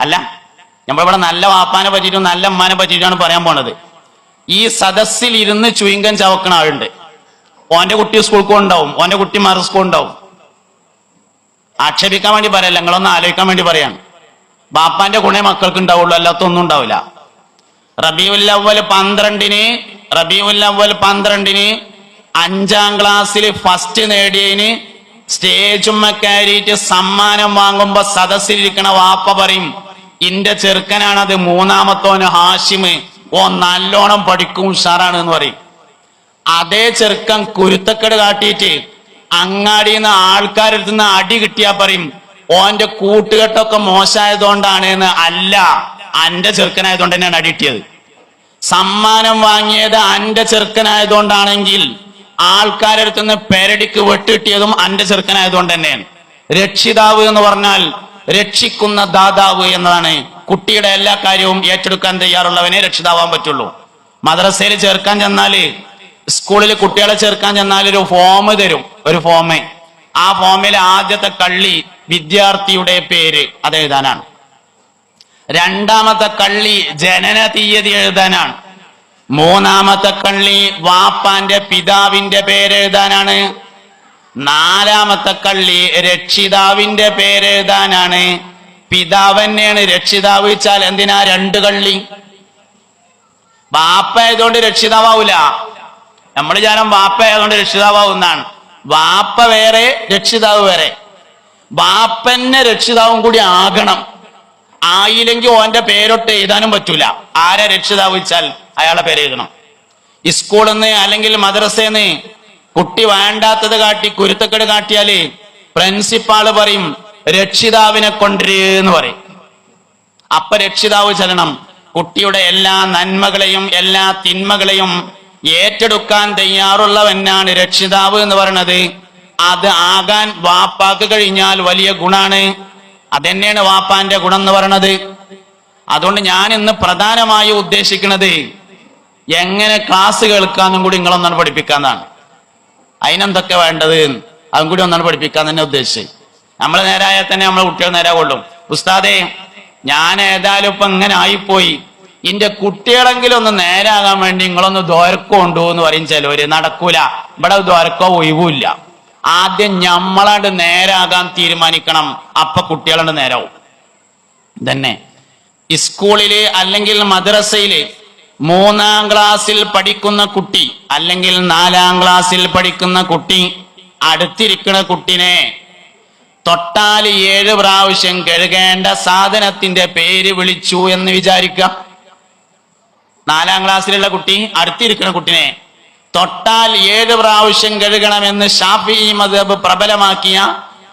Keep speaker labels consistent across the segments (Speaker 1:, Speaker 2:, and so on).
Speaker 1: അല്ല നമ്മളിവിടെ നല്ല വാപ്പാനെ പറ്റിയിട്ടും നല്ല അമ്മാനെ പറ്റിയിട്ടാണ് പറയാൻ പോണത്. ഈ സദസ്സിൽ ഇരുന്ന് ചുയിങ്കം ചവക്കണ ആളുണ്ട്. ഓന്റെ കുട്ടി സ്കൂൾക്ക് ഉണ്ടാവും ഓന്റെ കുട്ടി മാറി സ്കൂൾ ഉണ്ടാവും ആക്ഷേപിക്കാൻ വേണ്ടി പറയല്ല നിങ്ങളൊന്ന് ആലോചിക്കാൻ വേണ്ടി പറയാണ്. ബാപ്പാന്റെ ഗുണേ മക്കൾക്ക് ഉണ്ടാവുള്ളൂ അല്ലാത്തൊന്നും ഉണ്ടാവില്ല. റബിയുൽ അവൽ പന്ത്രണ്ടിന് റബിയുൽ അവൽ പന്ത്രണ്ടിന് അഞ്ചാം ക്ലാസ്സിൽ ഫസ്റ്റ് നേടിയതിന് സ്റ്റേജുമ്മ കയറിയിട്ട് സമ്മാനം വാങ്ങുമ്പോ സദസ്സിലിരിക്കണ വാപ്പ പറയും ഇന്റെ അത് മൂന്നാമത്തോന് ഹാഷിമ്. ഓ നല്ലോണം പഠിക്കും ഉഷാറാണ് എന്ന് പറയും. അതേ ചെറുക്കൻ കുരുത്തക്കേട് കാട്ടിയിട്ട് അങ്ങാടിന്ന് ആൾക്കാരിൽ നിന്ന് അടി കിട്ടിയാ പറയും ഓന്റെ കൂട്ടുകെട്ടൊക്കെ മോശമായതുകൊണ്ടാണ് എന്ന് അല്ല അന്റെ ചെറുക്കനായതുകൊണ്ട് തന്നെയാണ് അടി കിട്ടിയത്. സമ്മാനം വാങ്ങിയത് അന്റെ ചെറുക്കനായതുകൊണ്ടാണെങ്കിൽ ആൾക്കാരെടുത്തുനിന്ന് പെരടിക്ക് വെട്ടിട്ടിയതും അന്റെ ചെറുക്കനായതുകൊണ്ട് തന്നെയാണ് രക്ഷിതാവ് എന്ന് പറഞ്ഞാൽ രക്ഷിക്കുന്ന ദാതാവ് എന്നതാണ്. കുട്ടിയുടെ എല്ലാ കാര്യവും ഏറ്റെടുക്കാൻ തയ്യാറുള്ളവനെ രക്ഷിതാവാൻ പറ്റുള്ളൂ. മദ്രസയിൽ ചേർക്കാൻ ചെന്നാൽ സ്കൂളിൽ കുട്ടികളെ ചേർക്കാൻ ചെന്നാൽ ഒരു ഫോം തരും. ഒരു ഫോം ആ ഫോമിൽ ആദ്യത്തെ കള്ളി വിദ്യാർത്ഥിയുടെ പേര് അത് എഴുതാനാണ്. രണ്ടാമത്തെ കള്ളി ജനന തീയതി എഴുതാനാണ്. മൂന്നാമത്തെ കള്ളി വാപ്പാന്റെ പിതാവിന്റെ പേര് എഴുതാനാണ്. നാലാമത്തെ കള്ളി രക്ഷിതാവിന്റെ പേര് എഴുതാനാണ്. പിതാവ് തന്നെയാണ് രക്ഷിതാവ് വെച്ചാൽ എന്തിനാ രണ്ട് കള്ളി? വാപ്പ ആയതുകൊണ്ട് രക്ഷിതാവൂല നമ്മൾ ജാനം വാപ്പ ആയതുകൊണ്ട് രക്ഷിതാവുന്നാണ് വാപ്പ വേറെ രക്ഷിതാവ് വേറെ. വാപ്പന്നെ രക്ഷിതാവും കൂടി ആകണം. ആയില്ലെങ്കിൽ ഓന്റെ പേരൊട്ട് എഴുതാനും പറ്റൂല. ആരെ രക്ഷിതാവ് വെച്ചാൽ അയാളെ പേര് എഴുതണം. സ്കൂളിൽ നിന്ന് അല്ലെങ്കിൽ മദ്രസന്ന് കുട്ടി വേണ്ടാത്തത് കാട്ടി കുരുത്തക്കേട് കാട്ടിയാൽ പ്രിൻസിപ്പാൾ പറയും രക്ഷിതാവിനെ കൊണ്ടുവരെന്ന് പറയും. അപ്പ രക്ഷിതാവ് ചെല്ലണം. കുട്ടിയുടെ എല്ലാ നന്മകളെയും എല്ലാ തിന്മകളെയും ഏറ്റെടുക്കാൻ തയ്യാറുള്ളവനാണ് രക്ഷിതാവ് എന്ന് പറയണത്. അത് ആകാൻ വാപ്പാക്ക് കഴിഞ്ഞാൽ വലിയ ഗുണാണ്. അതന്നെയാണ് വാപ്പാന്റെ ഗുണം എന്ന് പറയണത്. അതുകൊണ്ട് ഞാൻ ഇന്ന് പ്രധാനമായി ഉദ്ദേശിക്കുന്നത് എങ്ങനെ ക്ലാസ് കേൾക്കാന്നും കൂടി നിങ്ങളൊന്നാണ് പഠിപ്പിക്കാന്നാണ്. അതിനെന്തൊക്കെ വേണ്ടത്? അതും കൂടി ഒന്നാണ് പഠിപ്പിക്കാൻ തന്നെ ഉദ്ദേശിച്ചത്. നമ്മളെ നേരായാൽ തന്നെ നമ്മളെ കുട്ടികൾ നേരാകൊള്ളും ഉസ്താദേ ഞാൻ ഏതായാലും ഇപ്പൊ ഇങ്ങനെ ആയിപ്പോയി. ഇന്റെ കുട്ടികളെങ്കിലും ഒന്ന് നേരാകാൻ വേണ്ടി നിങ്ങളൊന്ന് ദ്വാരക്കുണ്ടോ എന്ന് പറയും ചിലവര്. നടക്കൂല. ഇവിടെ ദ്വാരക്കോ ഒഴിവില്ല ആദ്യം ഞമ്മളാണ്ട് നേരാകാൻ തീരുമാനിക്കണം. അപ്പൊ കുട്ടികളാണ്ട് നേരാവും. തന്നെ സ്കൂളിൽ അല്ലെങ്കിൽ മദ്രസയിൽ മൂന്നാം ക്ലാസ്സിൽ പഠിക്കുന്ന കുട്ടി അല്ലെങ്കിൽ നാലാം ക്ലാസ്സിൽ പഠിക്കുന്ന കുട്ടി അടുത്തിരിക്കുന്ന കുട്ടിനെ തൊട്ടാൽ ഏഴ് പ്രാവശ്യം കഴുകേണ്ട സാധനത്തിന്റെ പേര് വിളിച്ചു എന്ന് വിചാരിക്കാം. നാലാം ക്ലാസ്സിലുള്ള കുട്ടി അടുത്തിരിക്കുന്ന കുട്ടിനെ തൊട്ടാൽ ഏഴ് പ്രാവശ്യം കഴുകണമെന്ന് ഷാഫി മദബ് പ്രബലമാക്കിയ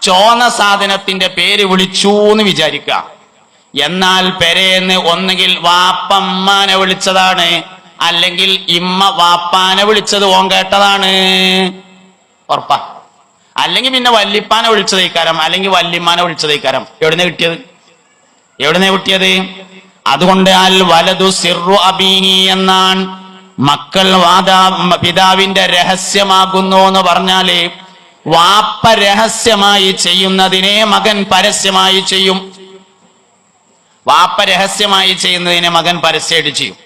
Speaker 1: ചോന സാധനത്തിന്റെ പേര് വിളിച്ചു എന്ന് വിചാരിക്കുക എന്നാൽ പെരേന്ന് ഒന്നുകിൽ വാപ്പമ്മാനെ വിളിച്ചതാണ് അല്ലെങ്കിൽ ഇമ്മ വാപ്പാനെ വിളിച്ചത് ഓൻ കേട്ടതാണ്. ഉറപ്പാ. അല്ലെങ്കിൽ പിന്നെ വല്ലിപ്പാനെ വിളിച്ചത് ഇക്കാരം അല്ലെങ്കിൽ വല്ലിമ്മാനെ വിളിച്ചത് ഇക്കാരം എവിടുന്ന് കിട്ടിയത്? എവിടുന്ന് കിട്ടിയത്? അതുകൊണ്ട് അൽ വലതു സിറു അബീഹി എന്നാണ് മക്കൾ വാദാ പിതാവിന്റെ രഹസ്യമാകുന്നു എന്ന് പറഞ്ഞാൽ വാപ്പ രഹസ്യമായി ചെയ്യുന്നതിനെ മകൻ പരസ്യമായി ചെയ്യും. വാപ്പ രഹസ്യമായി ചെയ്യുന്നതിനെ മകൻ പരസ്യമായിട്ട് ചെയ്യും.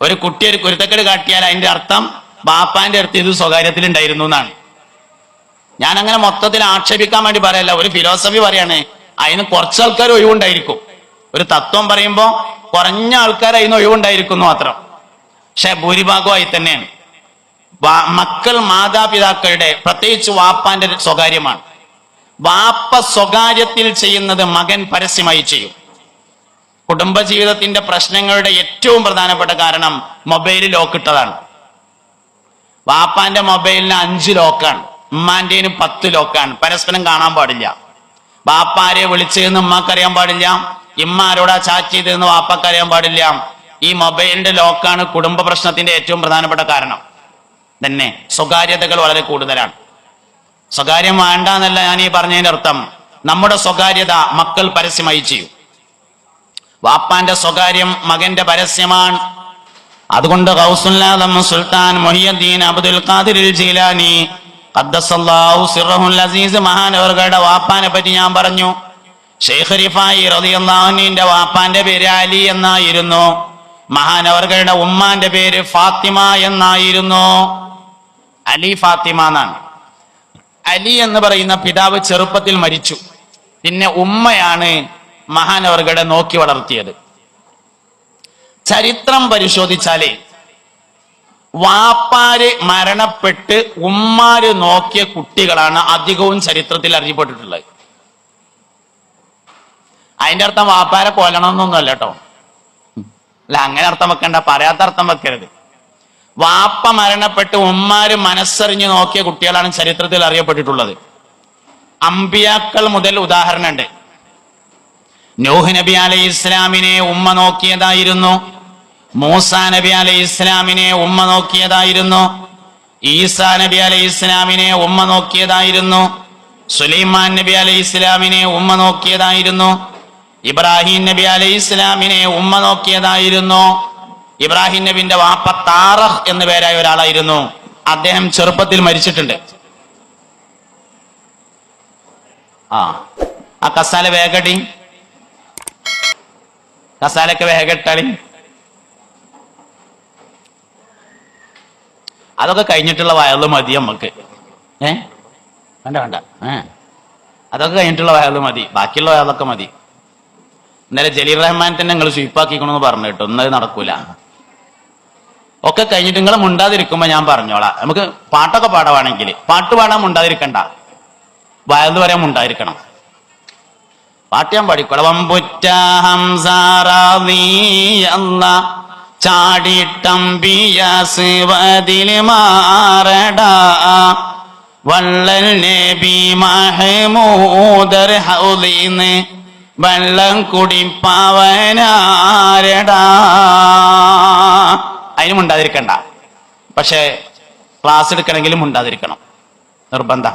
Speaker 1: ഒരു കുട്ടി ഒരു കുരുത്തക്കേട് കാട്ടിയാൽ അതിന്റെ അർത്ഥം ബാപ്പാന്റെ അടുത്ത് ഇത് സ്വകാര്യത്തിലുണ്ടായിരുന്നു എന്നാണ്. ഞാൻ അങ്ങനെ മൊത്തത്തിൽ ആക്ഷേപിക്കാൻ വേണ്ടി പറയല്ല ഒരു ഫിലോസഫി പറയാണ് അതിന് കുറച്ച് ആൾക്കാർ ഒഴിവുണ്ടായിരിക്കും. ഒരു തത്വം പറയുമ്പോൾ കുറഞ്ഞ ആൾക്കാർ അതിന് ഒഴിവുണ്ടായിരിക്കുന്നു മാത്രം. പക്ഷെ ഭൂരിഭാഗമായി തന്നെയാണ്. മക്കൾ മാതാപിതാക്കളുടെ പ്രത്യേകിച്ച് വാപ്പാന്റെ സ്വകാര്യമാണ്. വാപ്പ സ്വകാര്യത്തിൽ ചെയ്യുന്നത് മകൻ പരസ്യമായി ചെയ്യും. കുടുംബജീവിതത്തിന്റെ പ്രശ്നങ്ങളുടെ ഏറ്റവും പ്രധാനപ്പെട്ട കാരണം മൊബൈൽ ലോക്ക് ഇട്ടതാണ് വാപ്പാന്റെ മൊബൈലിന് അഞ്ച് ലോക്കാണ്. ഉമ്മാന്റെന് പത്ത് ലോക്കാണ്. പരസ്പരം കാണാൻ പാടില്ല. വാപ്പാരെ വിളിച്ചതെന്ന് ഉമ്മാക്കറിയാൻ പാടില്ല. ഇമ്മ ആരോടാ ചാറ്റ് ചെയ്തതെന്ന് വാപ്പക്കറിയാൻ പാടില്ല. ഈ മൊബൈലിന്റെ ലോക്കാണ് കുടുംബ പ്രശ്നത്തിന്റെ ഏറ്റവും പ്രധാനപ്പെട്ട കാരണം. തന്നെ സ്വകാര്യതകൾ വളരെ കൂടുതലാണ്. സ്വകാര്യം വേണ്ട എന്നല്ല ഞാൻ ഈ പറഞ്ഞതിന്റെ അർത്ഥം. നമ്മുടെ സ്വകാര്യത മക്കൾ പരസ്യമായി ചെയ്യും. വാപ്പാന്റെ സ്വകാര്യം മകന്റെ പരസ്യമാണ്. അതുകൊണ്ട് Sultan Mohiuddin Abdul Qadir Jilani Azeez മഹാനവറുകളുടെ വാപ്പാനെ പറ്റി ഞാൻ പറഞ്ഞു. ഷെയ്ഖ് വാപ്പാന്റെ പേര് അലി എന്നായിരുന്നു. മഹാനവർകളുടെ ഉമ്മാന്റെ പേര് ഫാത്തിമ എന്നായിരുന്നു. അലി ഫാത്തിമ എന്നാണ്. അലി എന്ന് പറയുന്ന പിതാവ് ചെറുപ്പത്തിൽ മരിച്ചു. പിന്നെ ഉമ്മയാണ് മഹാനവർകളെ നോക്കി വളർത്തിയത്. ചരിത്രം പരിശോധിച്ചാലേ വാപ്പാര് മരണപ്പെട്ട് ഉമ്മാര് നോക്കിയ കുട്ടികളാണ് അധികവും ചരിത്രത്തിൽ അറിയപ്പെട്ടിട്ടുള്ളത്. അതിന്റെ അർത്ഥം വാപ്പാരെ കൊല്ലണമെന്നൊന്നുമല്ല കേട്ടോ. അല്ല അങ്ങനെ അർത്ഥം വെക്കണ്ട പറയാത്ത അർത്ഥം വെക്കരുത്. വാപ്പ മരണപ്പെട്ട് ഉമ്മാര് മനസ്സറിഞ്ഞ് നോക്കിയ കുട്ടികളാണ് ചരിത്രത്തിൽ അറിയപ്പെട്ടിട്ടുള്ളത്. അമ്പിയാക്കൾ മുതൽ ഉദാഹരണമുണ്ട്. നൂഹ് നബി അലൈഹി ഇസ്ലാമിനെ ഉമ്മ നോക്കിയതായിരുന്നു. മൂസ നബി അലൈഹി ഇസ്ലാമിനെ ഉമ്മ നോക്കിയതായിരുന്നു. ഈസാ നബി അലൈഹി ഇസ്ലാമിനെ ഉമ്മ നോക്കിയതായിരുന്നു. സുലൈമാൻ നബി അലൈഹി ഇസ്ലാമിനെ ഉമ്മ നോക്കിയതായിരുന്നു. ഇബ്രാഹിം നബി അലൈഹി ഇസ്ലാമിനെ ഉമ്മ നോക്കിയതായിരുന്നു. ഇബ്രാഹിം നബിന്റെ വാപ്പ താറഹ് എന്ന പേരായ ഒരാളായിരുന്നു. അദ്ദേഹം ചെറുപ്പത്തിൽ മരിച്ചിട്ടുണ്ട്. ആ ആ കസാല വേഗടി. കസാലൊക്കെ വേഗട്ടാളി അതൊക്കെ കഴിഞ്ഞിട്ടുള്ള വയറിൽ മതി നമുക്ക് ഏ? വേണ്ട വേണ്ട. ഏ. അതൊക്കെ കഴിഞ്ഞിട്ടുള്ള വയറിൽ മതി. ബാക്കിയുള്ള വയറിലൊക്കെ മതി. ഇന്നലെ ജലീൽ റഹ്മാൻ തന്നെ നിങ്ങൾ സ്വീപ്പാക്കിക്കണമെന്ന് പറഞ്ഞു കേട്ടോ. ഒന്നത് നടക്കൂല. ഒക്കെ കഴിഞ്ഞിട്ട് നിങ്ങൾ മുണ്ടാതിരിക്കുമ്പോ ഞാൻ പറഞ്ഞോളാം. നമുക്ക് പാട്ടൊക്കെ പാടുവാണെങ്കിൽ പാട്ട് പാടാൻ മുണ്ടാതിരിക്കണ്ട. വയറിൽ വരെ മുണ്ടാതിരിക്കണം. പാട്ട് പാടിക്കൊളവം പാടിക്കോളാം വമ്പുറ്റ ഹംസാറിയല്ല ചാടിട്ടമ്പിയ സിവതിൽ മാറട. വള്ളൽ നബി മഹമൂദർ ഹൗലീന്ന് വെള്ളം കുടിപ്പവനാരടാ അതിനും ഉണ്ടാതിരിക്കണ്ട. പക്ഷെ ക്ലാസ് എടുക്കണമെങ്കിലും ഉണ്ടാതിരിക്കണം. നിർബന്ധ.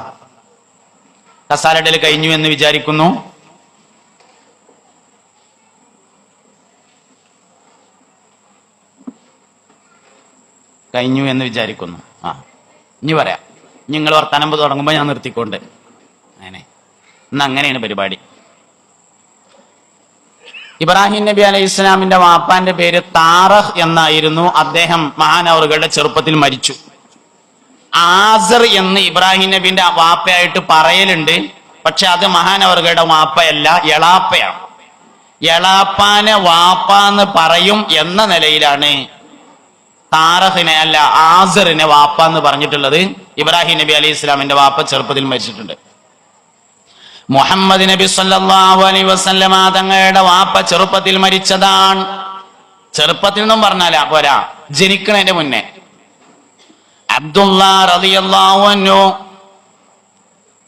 Speaker 1: കസാരടയിൽ കഴിഞ്ഞു എന്ന് വിചാരിക്കുന്നു. കഴിഞ്ഞു എന്ന് വിചാരിക്കുന്നു. ആ. ഇനി പറയാം. നിങ്ങൾ വർത്താനം തുടങ്ങുമ്പോൾ ഞാൻ നിർത്തിക്കൊണ്ട്. അങ്ങനെ. ഇന്ന് അങ്ങനെയാണ് പരിപാടി. ഇബ്രാഹിം നബി അലൈഹി ഇസ്ലാമിന്റെ വാപ്പാന്റെ പേര് താറഹ് എന്നായിരുന്നു. അദ്ദേഹം മഹാനവറുകളുടെ ചെറുപ്പത്തിൽ മരിച്ചു. ആസർ എന്ന് ഇബ്രാഹിം നബിന്റെ വാപ്പയായിട്ട് പറയലുണ്ട്. പക്ഷെ അത് മഹാനവറുകളുടെ വാപ്പയല്ല എളാപ്പയാണ്. എളാപ്പാനെ വാപ്പ എന്ന് പറയും എന്ന നിലയിലാണ് താറഹിനെ അല്ല ആസറിനെ വാപ്പ എന്ന് പറഞ്ഞിട്ടുള്ളത് ഇബ്രാഹിം നബി അലൈഹി ഇസ്ലാമിന്റെ വാപ്പ ചെറുപ്പത്തിൽ മരിച്ചിട്ടുണ്ട്. മുഹമ്മദ് നബി സല്ലല്ലാഹു അലൈഹി വസല്ലമ തങ്ങളുടെ വാപ്പ ചെറുപ്പത്തിൽ മരിച്ചതാണ്. ചെറുപ്പത്തിൽ നിന്നും പറഞ്ഞാല പോരാ ജനിക്കണതിന്റെ മുന്നേ. അബ്ദുള്ള റളിയല്ലാഹു അൻഹു.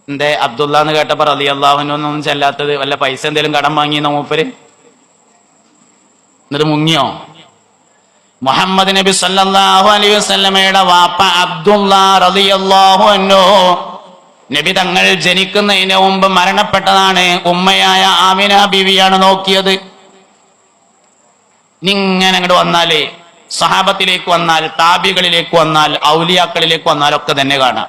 Speaker 1: എന്തേ അബ്ദുല്ല എന്ന് കേട്ടപ്പോ റളിയല്ലാഹു അൻഹു ഒന്നും ചെല്ലാത്തത് വല്ല പൈസ എന്തെങ്കിലും കടം വാങ്ങിയെന്നോ മൂപ്പര്? എന്നിട്ട് മുങ്ങിയോ? മുഹമ്മദ് നബി സല്ലല്ലാഹു അലൈഹി വസല്ലമയുടെ വാപ്പ അബ്ദുള്ള റളിയല്ലാഹു അൻഹു. നബി തങ്ങൾ ജനിക്കുന്നതിന് മുമ്പ് മരണപ്പെട്ടതാണ് ഉമ്മയായ ആമിന ബീവിയാണ് നോക്കിയത്. ഇങ്ങനെ അങ്ങോട്ട് വന്നാലേ സഹാബത്തിലേക്ക് വന്നാൽ താബികളിലേക്ക് വന്നാൽ ഔലിയാക്കളിലേക്ക് വന്നാൽ ഒക്കെ തന്നെ കാണാം.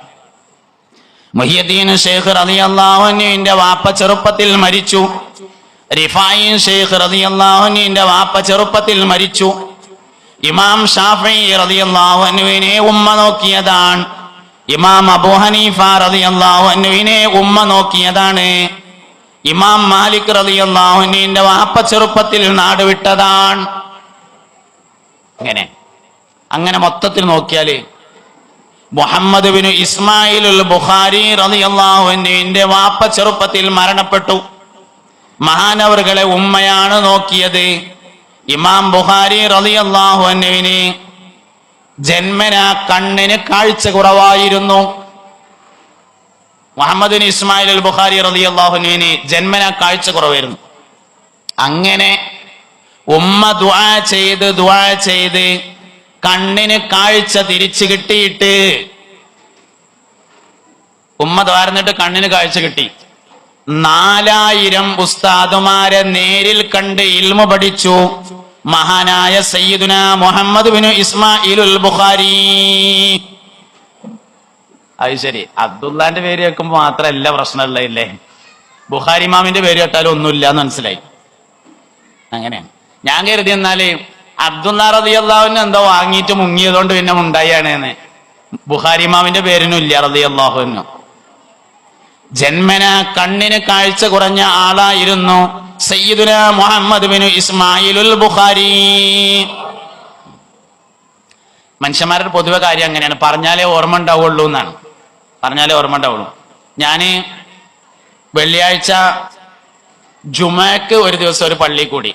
Speaker 1: മുഹിയദ്ദീൻ ഷെയ്ഖ് റളിയല്ലാഹുവിന്റെ വാപ്പ ചെറുപ്പത്തിൽ മരിച്ചു. റിഫായിൻ ഷെയ്ഖ് റളിയല്ലാഹുവിന്റെ വാപ്പ ചെറുപ്പത്തിൽ മരിച്ചു. ഇമാം ഷാഫി റളിയല്ലാഹുവിനെ ഉമ്മ നോക്കിയതാണ്. ഇമാം അബൂ ഹനീഫ റളിയല്ലാഹുവിനെ ഉമ്മ നോക്കിയതാണ്. ഇമാം മാലിക് റളിയല്ലാഹുവിന്റെ വാപ്പ ചെറുപ്പത്തിൽ നാട് വിട്ടതാണ്. അങ്ങനെ അങ്ങനെ മൊത്തത്തിൽ നോക്കിയാൽ മുഹമ്മദ് ബിൻ ഇസ്മായിൽ ബുഖാരി റളിയല്ലാഹുവിന്റെ വാപ്പ ചെറുപ്പത്തിൽ മരണപ്പെട്ടു. മഹാനവറുകളെ ഉമ്മയാണ് നോക്കിയത്. ഇമാം ബുഖാരി അൻഹുവിന് ജന്മന കണ്ണിന് കാഴ്ച കുറവായിരുന്നു. Muhammad bin Ismail al Bukhari അൻഹുവിന് ജന്മന കാഴ്ച കുറവായിരുന്നു. അങ്ങനെ ഉമ്മ ദുആ ചെയ്ത് ദുആ ചെയ്ത് കണ്ണിന് കാഴ്ച തിരിച്ചു കിട്ടിയിട്ട് ഉമ്മ ദ്വാരന്നിട്ട് കണ്ണിന് കാഴ്ച കിട്ടി. നാലായിരം ഉസ്താദുമാരെ നേരിൽ കണ്ട് ഇൽമ പഠിച്ചു. മഹാനായ സയ്യിദുന മുഹമ്മദ് ബിൻ ഇസ്മായിലുൽ ബുഖാരി. അത് ശരി. അബ്ദുല്ലാന്റെ പേര് കേൾക്കുമ്പോ മാത്രമല്ല പ്രശ്നമുള്ളതില്ലേ? ബുഖാരി മാമിന്റെ പേര് കേട്ടാലും ഒന്നുമില്ല എന്ന് മനസ്സിലായി. അങ്ങനെയാണ്. ഞാൻ കരുതി എന്നാൽ അബ്ദുല്ല റതിയല്ലാവിന് എന്തോ വാങ്ങിയിട്ട് മുങ്ങിയതുകൊണ്ട് പിന്നെ ഉണ്ടായാണ് ബുഹാരി മാമിന്റെ പേരിനും ഇല്ല റതിയല്ലാഹുവിനും ജന്മന കണ്ണിന് കാഴ്ച കുറഞ്ഞ ആളായിരുന്നു സയ്യിദുന മുഹമ്മദ് ബിൻ ഇസ്മായിലുൽ ബുഖാരി. മനുഷ്യന്മാരുടെ പൊതുവെ കാര്യം അങ്ങനെയാണ്. പറഞ്ഞാലേ ഓർമ്മ ഉണ്ടാവുള്ളൂ എന്നാണ്. പറഞ്ഞാലേ ഓർമ്മ ഉണ്ടാവുള്ളൂ. ഞാൻ വെള്ളിയാഴ്ച ജുമക്ക് ഒരു ദിവസം ഒരു പള്ളി കൂടി.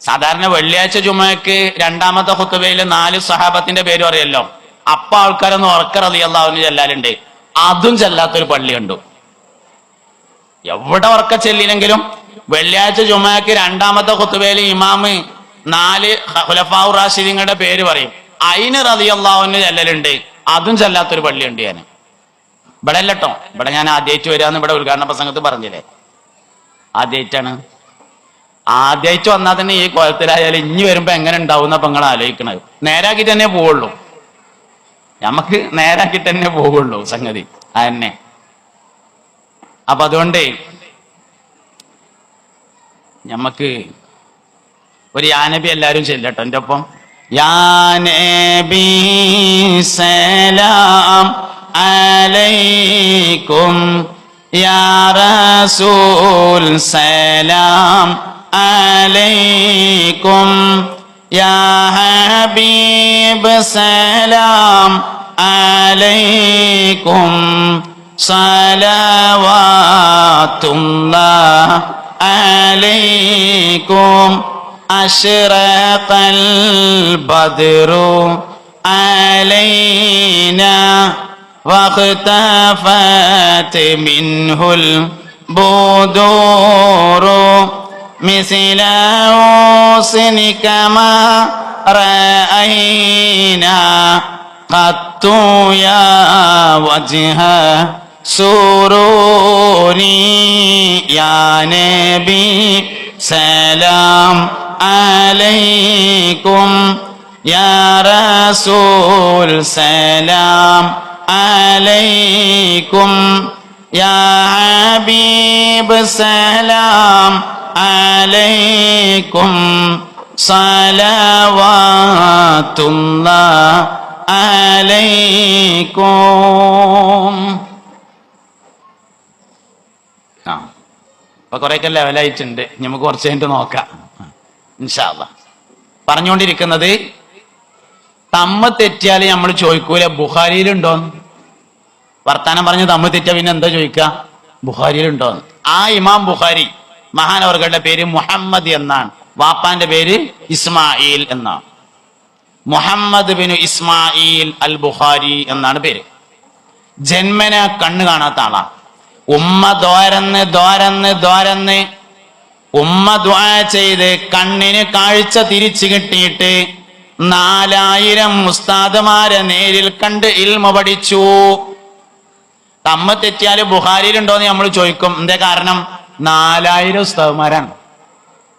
Speaker 1: സാധാരണ വെള്ളിയാഴ്ച ജുമക്ക് രണ്ടാമത്തെ ഹുത്തുബയിൽ നാല് സഹാബത്തിന്റെ പേര് അറിയല്ലോ അപ്പ ആൾക്കാരൊന്നും ഉറക്കറതിയല്ലാവുന്ന ചെല്ലാലുണ്ട്. അതും ചെല്ലാത്തൊരു പള്ളി കണ്ടു. എവിടെ ഉറക്ക ചെല്ലില്ലെങ്കിലും വെള്ളിയാഴ്ച ജുമാക്ക് രണ്ടാമത്തെ ഹുത്തുബയിൽ ഇമാമ് നാല് ഹുലഫാവു റാഷിദിങ്ങളുടെ പേര് പറയും. അയിന് റതിയല്ലാവിന് ചെല്ലലുണ്ട്. അതും ചെല്ലാത്തൊരു പള്ളിയുണ്ട് ഞാൻ ഇവിടെ അല്ലട്ടോ ഇവിടെ ഞാൻ ആദ്യമായിട്ട് വരാന്ന് ഇവിടെ ഉദ്ഘാടന പ്രസംഗത്ത് പറഞ്ഞില്ലേ? ആദ്യമായിട്ടാണ് ആദ്യമായിട്ട് വന്നാൽ തന്നെ ഈ കോലത്തിലായാലും ഇനി വരുമ്പോ എങ്ങനെ ഉണ്ടാവും അപ്പൊ നിങ്ങൾ ആലോചിക്കണത്. നേരാക്കി തന്നെ പോവുള്ളൂ. നമുക്ക് നേരാക്കിട്ട് തന്നെ പോവുള്ളൂ സംഗതി. അതന്നെ അപ്പൊ അതുകൊണ്ട് നമുക്ക് ഒരു യാനബി എല്ലാരും ചെല്ലട്ടോ. എന്റെ ഒപ്പം യാനബി സലാം അലൈക്കും യാ റസൂൽ സലാം അലൈക്കും يا حبيب سلام عليكم. صلوات الله عليكم. أشرق البدر علينا واختفت منه البدور. مثل حسن كما رأينا قط يا وجه سروري يا نبي سلام عليكم يا رسول سلام عليكم يا حبيب سلام عليكم صلوات الله عليكم ആ അപ്പൊ കുറെയൊക്കെ ലെവലായിട്ടുണ്ട് ഇനി നമുക്ക് കുറച്ച് കഴിഞ്ഞിട്ട് നോക്കാം ഇൻഷാല്ല പറഞ്ഞുകൊണ്ടിരിക്കുന്നത് തമ്മ തെറ്റിയാൽ നമ്മൾ ചോദിക്കൂല ബുഹാരിയിലുണ്ടോന്ന് വർത്താനം പറഞ്ഞ് തമ്മ തെറ്റിയ പിന്നെ എന്താ ചോദിക്കുക ബുഹാരിയിലുണ്ടോന്ന് ആ ഇമാം ബുഹാരി മഹാനവർകളുടെ പേര് മുഹമ്മദ് എന്നാണ്. വാപ്പാന്റെ പേര് ഇസ്മായിൽ എന്നാണ്. Muhammad bin Ismail al Bukhari എന്നാണ് പേര്. ജന്മന കണ്ണു കാണാത്ത ആളാ. ഉമ്മ ദോരന്ന് ദോരന്ന് ദോരന്ന് ഉമ്മ ദ്വാ ചെയ്ത് കണ്ണിന് കാഴ്ച തിരിച്ചു കിട്ടിയിട്ട് നാലായിരം ഉസ്താദുമാരെ നേരിൽ കണ്ട് ഇൽമ പഠിച്ചു. തമ്മ തെറ്റിയാൽ ബുഹാരിയിലുണ്ടോന്ന് നമ്മൾ ചോദിക്കും. എന്തേ കാരണം? നാലായിരം ഉസ്താവുമാരാണ്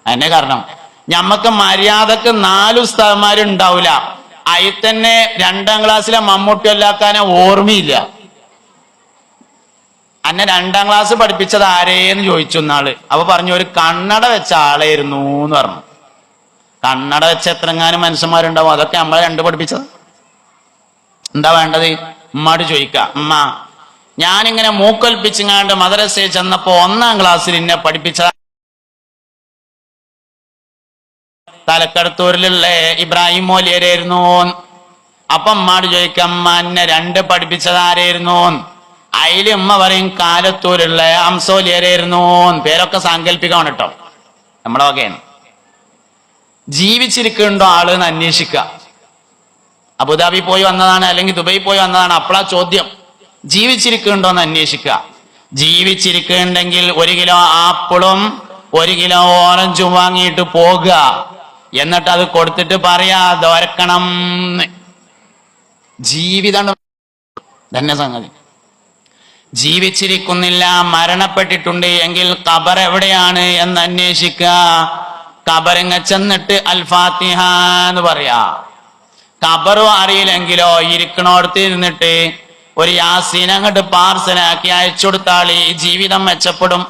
Speaker 1: അതിന്റെ കാരണം. ഞമ്മക്ക് മര്യാദയ്ക്ക് നാല് ഉസ്താവുമാരുണ്ടാവില്ല അതിൽ തന്നെ രണ്ടാം ക്ലാസ്സിലെ മമ്മൂട്ടി അല്ലാക്കാനെ ഓർമ്മയില്ല. അന്നെ രണ്ടാം ക്ലാസ് പഠിപ്പിച്ചത് ആരേന്ന് ചോദിച്ചു എന്നാൾ അപ്പൊ പറഞ്ഞു ഒരു കണ്ണട വെച്ച ആളായിരുന്നു എന്ന് പറഞ്ഞു. കണ്ണട വെച്ച എത്രങ്ങാനും മനുഷ്യന്മാരുണ്ടാവും. അതൊക്കെ നമ്മളെ രണ്ട് പഠിപ്പിച്ചത്. എന്താ വേണ്ടത്? ഉമ്മാട് ചോദിക്ക. ഉമ്മ ഞാനിങ്ങനെ മൂക്കൊൽപ്പിച്ചിങ്ങാണ്ട് മദ്രസയിൽ ചെന്നപ്പോ ഒന്നാം ക്ലാസ്സിൽ എന്നെ പഠിപ്പിച്ച തലക്കടത്തൂരിലുള്ള ഇബ്രാഹിം മോലിയരായിരുന്നു അപ്പം അമ്മാട് ചോദിക്കാം എന്നെ രണ്ട് പഠിപ്പിച്ചത് ആരായിരുന്നു? അതിൽ ഉമ്മ പറയും കാലത്തൂരുള്ള അംസോലിയരായിരുന്നു പേരൊക്കെ സാങ്കല്പികമാണ് കേട്ടോ നമ്മളെ വകയാണ്. ജീവിച്ചിരിക്കുന്നുണ്ടോ ആൾ എന്ന് അന്വേഷിക്കുക അബുദാബി പോയി വന്നതാണ് അല്ലെങ്കിൽ ദുബൈ പോയി വന്നതാണ് അപ്പോഴാ ചോദ്യം. ജീവിച്ചിരിക്കുന്നുണ്ടോ എന്ന് അന്വേഷിക്കുക. ജീവിച്ചിരിക്കുന്നുണ്ടെങ്കിൽ ഒരു കിലോ ആപ്പിളും ഒരു കിലോ ഓറഞ്ചും വാങ്ങിയിട്ട് പോകുക. എന്നിട്ട് അത് കൊടുത്തിട്ട് പറയാ ദോരക്കണം ജീവിതം തന്നെ സംഗതി. ജീവിച്ചിരിക്കുന്നില്ല മരണപ്പെട്ടിട്ടുണ്ട് എങ്കിൽ കബർ എവിടെയാണ് എന്ന് അന്വേഷിക്കുക. കബറിങ്ങ ചെന്നിട്ട് അൽഫാത്തിഹ എന്ന് പറയാ. കബറും അറിയില്ലെങ്കിലോ ഇരിക്കണോടത്ത് ഇരുന്നിട്ട് ഒരു യാസീൻ അങ്ങോട്ട് പാർസലാക്കി അയച്ചു കൊടുത്താൽ ഈ ജീവിതം മെച്ചപ്പെടും.